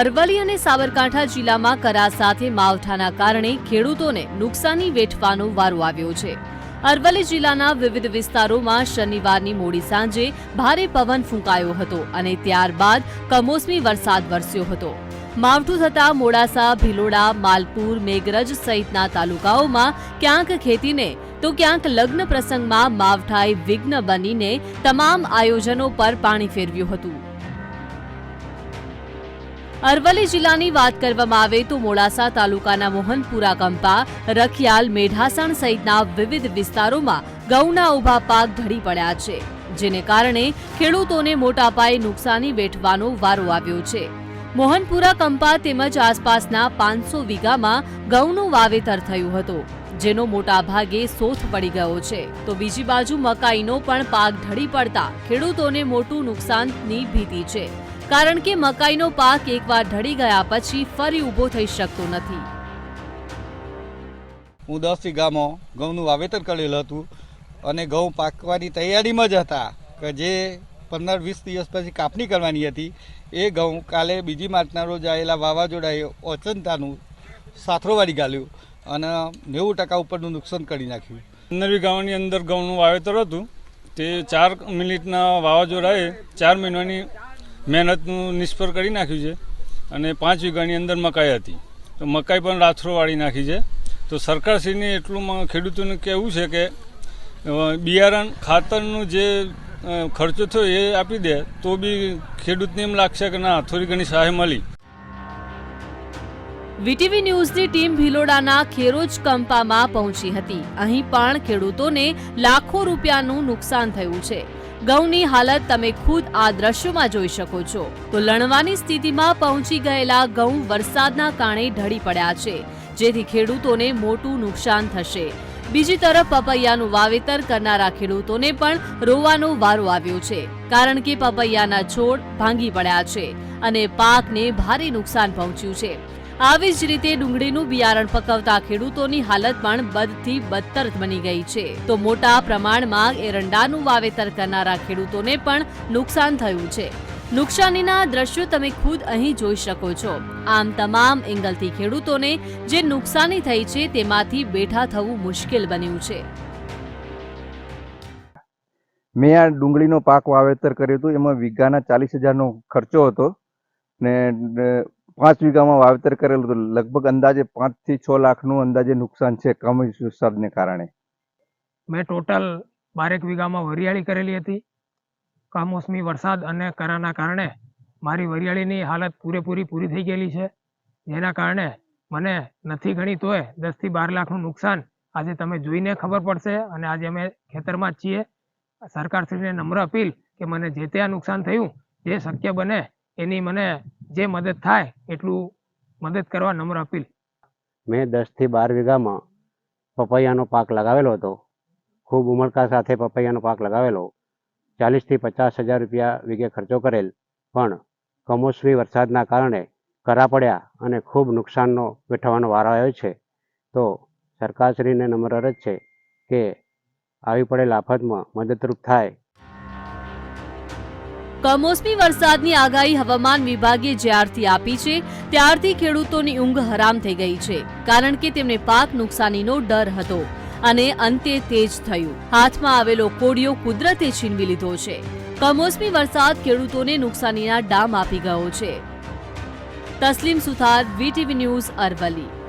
અરવલ્લી અને સાબરકાંઠા જિલ્લામાં કરા સાથે માવઠાના કારણે ખેડૂતોને નુકસાની વેઠવાનો વારો આવ્યો છે. અરવલ્લી જિલ્લાના વિવિધ વિસ્તારોમાં શનિવારની મોડી સાંજે ભારે પવન ફૂંકાયો હતો અને ત્યારબાદ કમોસમી વરસાદ વરસ્યો હતો. માવઠું થતાં મોડાસા, ભિલોડા, માલપુર, મેઘરજ સહિતના તાલુકાઓમાં ક્યાંક ખેતીને, તો ક્યાંક લગ્ન પ્રસંગમાં માવઠાએ વિઘ્ન બનીને તમામ આયોજનો પર પાણી ફેરવ્યું હતું. અરવલ્લી જિલ્લાની વાત કરવામાં આવે તો મોડાસા તાલુકાના મોહનપુરા કંપા, રખિયાલ, મેઢાસણ સહિતના વિવિધ વિસ્તારોમાં ઘઉંના ઊભા પાક ઢળી પડ્યા છે, જેને કારણે ખેડૂતોને મોટા પાયે નુકસાની વેઠવાનો વારો આવ્યો છે. મોહનપુરા કંપા તેમજ આસપાસના પાંચસો વીઘામાં ઘઉંનું વાવેતર થયું હતું, જેનો મોટા ભાગે સોથ પડી ગયો છે. તો બીજી બાજુ મકાઈનો પણ પાક ઢળી પડતા ખેડૂતોને મોટું નુકસાનની ભીતિ છે. કારણ કે મકાઈનો પાક એકવાર ઢળી ગયા પછી ફરી ઊભો થઈ શકતો નથી. હું દસ વીઘામાં ઘઉંનું વાવેતર કરેલું હતું અને ઘઉં પાકવાની તૈયારીમાં જ હતા કે જે પંદર વીસ દિવસ પછી કાપણી કરવાની હતી. એ ઘઉં કાલે બીજી માર્ચના રોજ આવેલા વાવાઝોડાએ ઓચનતાનું સાથરો વાળી ગાલ્યું અને નેવું ટકા ઉપરનું નુકસાન કરી નાખ્યું. પંદર વીઘાઓની અંદર ઘઉંનું વાવેતર હતું. તે ચાર મિનિટના વાવાઝોડાએ ચાર મહિનાની મહેનતનું નિષ્ફળ કરી નાખ્યું છે અને પાંચ વીઘાની અંદર મકાઈ હતી. તો મકાઈ પણ રાથરો વાળી નાખી છે. તો સરકારશ્રીને એટલું ખેડૂતોને કહેવું છે કે બિયારણ ખાતરનું જે ખર્ચો થયો એ આપી દે, તો બી ખેડૂતને એમ લાગશે કે ના, થોડી ઘણી સહાય મળી. વીટીવી ન્યૂઝની ટીમ ભિલોડાના ખેરોજ કંપામાં પહોંચી હતી. અહીં પણ ખેડૂતોને લાખો રૂપિયાનું નુકસાન થયું છે. ઘઉંની હાલત તમે ખુદ આ દ્રશ્યોમાં જોઈ શકો છો. તો લણવાની સ્થિતિમાં પહોંચી ગયેલા ઘઉં વરસાદના કારણે ઢળી પડ્યા છે, જેથી ખેડૂતોને મોટું નુકસાન થશે. બીજી તરફ પપૈયાનું વાવેતર કરનારા ખેડૂતોને પણ રોવાનો વારો આવ્યો છે, કારણ કે પપૈયાના છોડ ભાંગી પડ્યા છે અને પાકને ભારે નુકસાન પહોંચ્યું છે. આવી જ રીતે ડુંગળીનું બિયારણ પકવતા ખેડૂતોની હાલત પણ બદથી બદતર બની ગઈ છે. તો મોટા પ્રમાણમાં એરંડાનું વાવેતર કરનારા ખેડૂતોને પણ નુકસાન થયું છે. નુકસાનીના દ્રશ્યો તમે ખુદ અહીં જોઈ શકો છો. આમ તમામ એંગલથી ખેડૂતોને જે નુકસાની થઈ છે તેમાંથી બેઠા થવું મુશ્કેલ બન્યું છે. મેં આ ડુંગળીનો પાક વાવેતર કર્યું હતો. એમાં વીઘાના ચાલીસ હજારનો ખર્ચો હતો ને પાંચ વીઘામાં વાવેતર કરેલું હતું. લગભગ અંદાજે પાંચથી છ લાખનું અંદાજે નુકસાન છે કમોસમી વરસાદને કારણે. મેં ટોટલ બારેક વીઘામાં વરિયાળી કરેલી હતી. કમોસમી વરસાદ અને કરાના કારણે મારી વરિયાળીની હાલત પૂરેપૂરી પૂરી થઈ ગયેલી છે. જેના કારણે મને નથી ગણી તોય દસથી બાર લાખનું નુકસાન આજે તમે જોઈને ખબર પડશે અને આજે અમે ખેતરમાં જ છીએ. સરકારશ્રીને નમ્ર અપીલ કે મને જે તે આ નુકસાન થયું, જે શક્ય બને એની મને જે મદદ થાય એટલું મદદ કરવા નમ્ર અપીલ. મેં દસથી બાર વીઘામાં પપૈયાનો પાક લગાવેલો હતો. ખૂબ ઉમળકા સાથે પપૈયાનો પાક લગાવેલો. ચાલીસથી પચાસ હજાર રૂપિયા વીઘે ખર્ચો કરેલ. પણ કમોસમી વરસાદના કારણે કરા પડ્યા અને ખૂબ નુકસાનનો વેઠવાનો વારો આવ્યો છે. તો સરકારશ્રીને નમ્ર અરજ છે કે આવી પડેલ આફતમાં મદદરૂપ થાય કમોસમી વરસાદની આગાહી હવામાન વિભાગે જ્યારથી આપી છે, ત્યારથી ખેડૂતોની ઊંઘ હરામ થઈ ગઈ છે, કારણ કે તેમને પાક નુકસાનીનો ડર હતો અને અંતે તેજ થયું. હાથમાં આવેલો કોડિયો કુદરતે છીનવી લીધો છે. કમોસમી વરસાદ ખેડૂતોને નુકસાનીના ડામ આપી ગયો છે. Taslim Suthar, VTV news Aravalli.